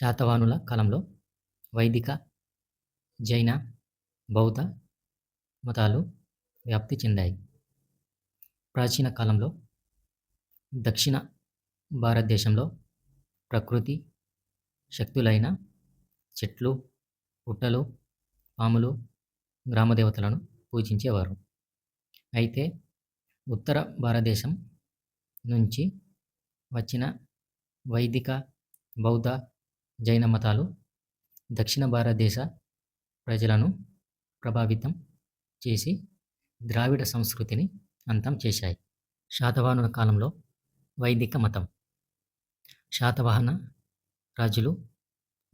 శాతవాహనుల కాలంలో వైదిక జైన బౌద్ధ మతాలు వ్యాప్తి చెందాయి. ప్రాచీన కాలంలో దక్షిణ భారతదేశంలో ప్రకృతి శక్తులైన చెట్లు పుట్టలు పాములు గ్రామదేవతలను పూజించేవారు. అయితే ఉత్తర భారతదేశం నుంచి వచ్చిన వైదిక బౌద్ధ జైన మతాలు దక్షిణ భారతదేశ ప్రజలను ప్రభావితం చేసి ద్రావిడ సంస్కృతిని అంతం చేశాయి. శాతవాహనుల కాలంలో వైదిక మతం. శాతవాహన రాజులు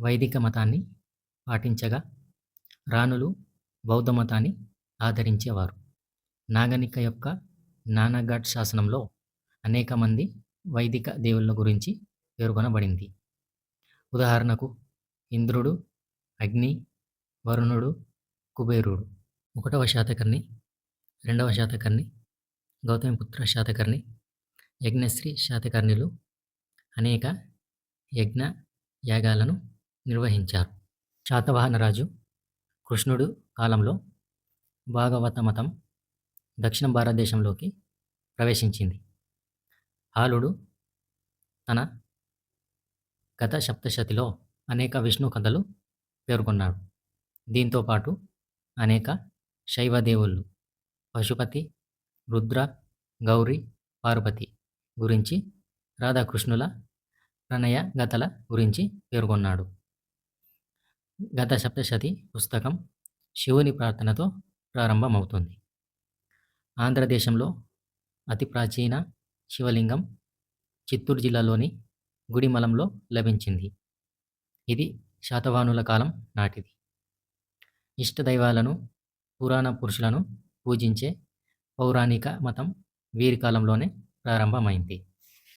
వైదిక మతాన్ని పాటించగా రాణులు బౌద్ధ మతాన్ని ఆదరించేవారు. నాగనిక యొక్క నానాఘాట్ శాసనంలో అనేక మంది వైదిక దేవుళ్ళ గురించి పేర్కొనబడింది. ఉదాహరణకు ఇంద్రుడు అగ్ని వరుణుడు కుబేరుడు. ఒకటవ శాతకర్ణి రెండవ శాతకర్ణి గౌతమిపుత్ర శాతకర్ణి యజ్ఞశ్రీ శాతకర్ణిలు అనేక యజ్ఞ యాగాలను నిర్వహించారు. శాతవాహన రాజు కృష్ణుడు కాలంలో భాగవత మతం దక్షిణ భారతదేశంలోకి ప్రవేశించింది. హాలుడు తన గత సప్తశతిలో అనేక విష్ణు కథలు పేర్కొన్నాడు. దీంతో పాటు అనేక శైవ దేవుళ్ళు పశుపతి రుద్ర గౌరి పార్వతి గురించి రాధాకృష్ణుల ప్రణయ గతల గురించి పేర్కొన్నాడు. గత సప్తశతి పుస్తకం శివుని ప్రార్థనతో ప్రారంభమవుతుంది. ఆంధ్రదేశంలో అతి ప్రాచీన శివలింగం చిత్తూరు జిల్లాలోని గుడిమలంలో లభించింది. ఇది శాతవాహనుల కాలం నాటిది. ఇష్టదైవాలను పురాణ పురుషులను పూజించే పౌరాణిక మతం వీరి కాలంలోనే ప్రారంభమైంది.